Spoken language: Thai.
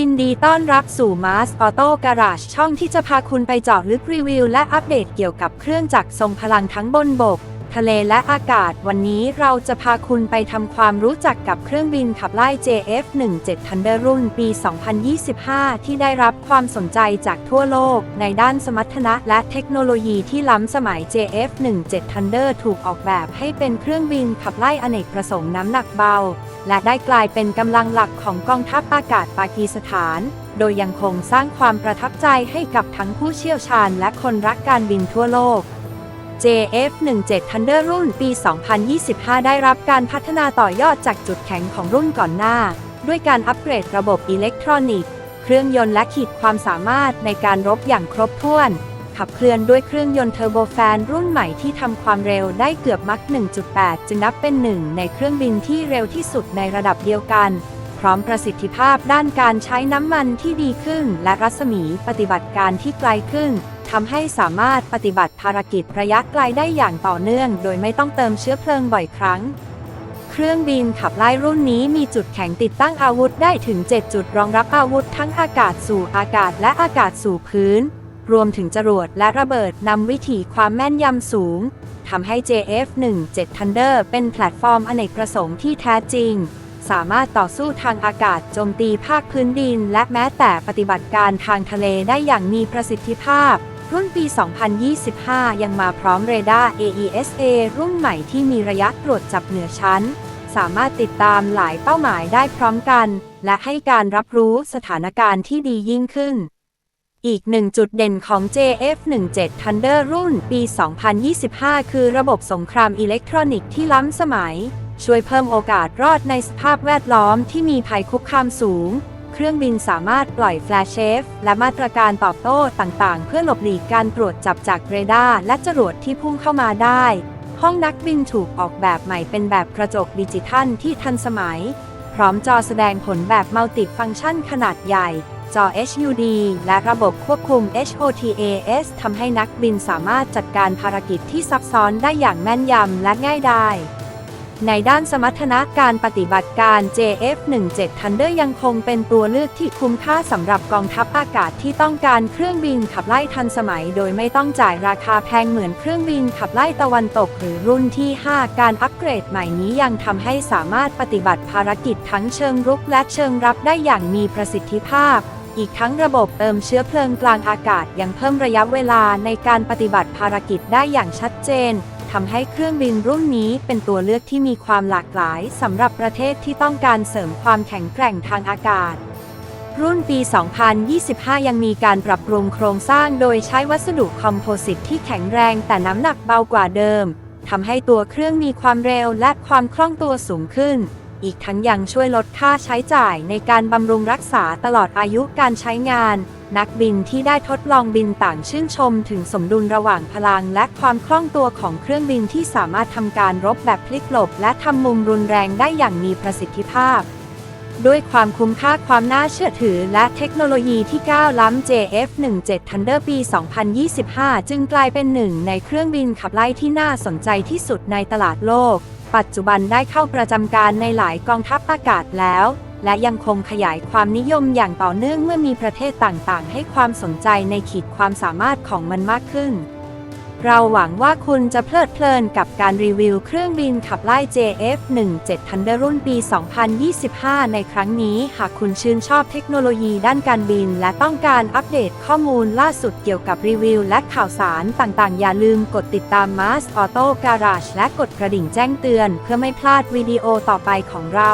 ยินดีต้อนรับสู่ Mars Auto Garage ช่องที่จะพาคุณไปเจาะลึกรีวิวและอัปเดตเกี่ยวกับเครื่องจักรทรงพลังทั้งบนบก ทะเลและอากาศ วันนี้เราจะพาคุณไปทำความรู้จักกับเครื่องบินขับไล่ JF-17 Thunder รุ่นปี 2025 ที่ได้รับความสนใจจากทั่วโลก ในด้านสมรรถนะและเทคโนโลยีที่ล้ำสมัย JF-17 Thunder ถูกออกแบบให้เป็นเครื่องบินขับไล่อเนกประสงค์น้ำหนักเบา และได้กลายเป็นกำลังหลักของกองทัพอากาศปากีสถาน โดยยังคงสร้างความประทับใจให้กับทั้งผู้เชี่ยวชาญและคนรักการบินทั่วโลก JF17 Thunder รุ่นปี 2025 ได้รับการพัฒนาต่อยอดจากจุดแข็งของรุ่นก่อนหน้า ด้วยการอัปเกรดระบบอิเล็กทรอนิกส์ เครื่องยนต์และขีดความสามารถในการรบอย่างครบถ้วน ขับเคลื่อนด้วยเครื่องยนต์เทอร์โบแฟนรุ่นใหม่ที่ทำความเร็วได้เกือบมัก 1.8 จึงนับเป็นหนึ่งในเครื่องบินที่เร็วที่สุดในระดับเดียวกัน พร้อมประสิทธิภาพด้านการใช้น้ำมันที่ดีขึ้น และรัศมีปฏิบัติการที่ไกลขึ้น ทำให้สามารถปฏิบัติภารกิจระยะไกลได้อย่างต่อเนื่อง โดยไม่ต้องเติมเชื้อเพลิงบ่อยครั้ง เครื่องบินขับไล่รุ่นนี้มีจุดแข็งติดตั้งอาวุธได้ถึง 7 จุดรองรับอาวุธทั้งอากาศสู่อากาศและอากาศสู่พื้น รวมถึงจรวดและระเบิดนำวิถีความแม่นยำสูงทำให้ JF-17 Thunder เป็นแพลตฟอร์มอเนกประสงค์ที่แท้จริง สามารถต่อสู้ทางอากาศโจมตีภาคพื้นดิน และแม้แต่ปฏิบัติการทางทะเลได้อย่างมีประสิทธิภาพ รุ่นปี 2025 ยังมาพร้อมเรดาร์ AESA รุ่นใหม่ที่มีระยะตรวจจับเหนือชั้น สามารถติดตามหลายเป้าหมายได้พร้อมกัน และให้การรับรู้สถานการณ์ที่ดียิ่งขึ้น อีกหนึ่งจุดเด่นของ JF17 Thunder รุ่นปี 2025 คือระบบสงครามอิเล็กทรอนิกส์ที่ล้ำสมัย ช่วยเพิ่มโอกาสรอดในสภาพแวดล้อมที่มีภัยคุกคามสูง เครื่องบินสามารถปล่อยแฟลชเชฟ และมาตรการตอบโต้ต่างๆ เพื่อหลบหลีกการตรวจจับจากเรดาร์และจรวดที่พุ่งเข้ามาได้ ห้องนักบินถูกออกแบบใหม่เป็นแบบกระจกดิจิทัลที่ทันสมัย พร้อมจอแสดงผลแบบมัลติฟังก์ชันขนาดใหญ่ จอ HUD และระบบควบคุม HOTAS ทำให้นักบินสามารถจัดการภารกิจที่ซับซ้อนได้อย่างแม่นยำและง่ายดาย ในด้านสมรรถนะการปฏิบัติการ JF17 Thunder ยังคงเป็นตัวเลือกที่คุ้มค่าสำหรับกองทัพอากาศที่ต้องการเครื่องบินขับไล่ทันสมัย โดยไม่ต้องจ่ายราคาแพงเหมือนเครื่องบินขับไล่ตะวันตกหรือรุ่นที่ 5 การอัปเกรดใหม่นี้ยังทำให้สามารถปฏิบัติภารกิจทั้งเชิงรุกและเชิงรับได้อย่างมีประสิทธิภาพอีกทั้งระบบเติมเชื้อเพลิงกลางอากาศยังเพิ่มระยะเวลาในการปฏิบัติภารกิจได้อย่างชัดเจนำให้เครื่องบินรุ่นนี้เป็นตัวเลือกที่มีความหลากหลายสำหรับประเทศที่ต้องการเสริมความแข็งแกร่งทางอากาศ รุ่นปี 2025 ยังมีการปรับปรุงโครงสร้างโดยใช้วัสดุคอมโพสิตที่แข็งแรงแต่น้ำหนักเบากว่าเดิมทำให้ตัวเครื่องมีความเร็วและความคล่องตัวสูงขึ้น อีกทั้งยังช่วยลดค่าใช้จ่ายในการบำรุงรักษาตลอดอายุการใช้งาน นักบินที่ได้ทดลองบินต่างชื่นชมถึงสมดุลระหว่างพลังและความคล่องตัวของเครื่องบินที่สามารถทำการรบแบบพลิกหลบ และทำมุมรุนแรงได้อย่างมีประสิทธิภาพด้วยความคุ้มค่าความน่าเชื่อถือและเทคโนโลยีที่ก้าวล้ำ JF17 Thunder ปี 2025 จึงกลายเป็นหนึ่งในเครื่องบินขับไล่ที่น่าสนใจที่สุดในตลาดโลก ปัจจุบันได้เข้าประจำการในหลายกองทัพอากาศแล้ว และยังคงขยายความนิยมอย่างต่อเนื่องเมื่อมีประเทศต่างๆ ให้ความสนใจในขีดความสามารถของมันมากขึ้น เราหวังว่าคุณจะเพลิดเพลินกับการรีวิวเครื่องบินขับไล่ JF17 Thunder รุ่นปี 2025 ในครั้งนี้ หากคุณชื่นชอบเทคโนโลยีด้านการบิน และต้องการอัปเดตข้อมูลล่าสุดเกี่ยวกับรีวิว และข่าวสารต่างๆ อย่าลืมกดติดตาม Mars Auto Garage และกดกระดิ่งแจ้งเตือน เพื่อไม่พลาดวิดีโอต่อไปของเรา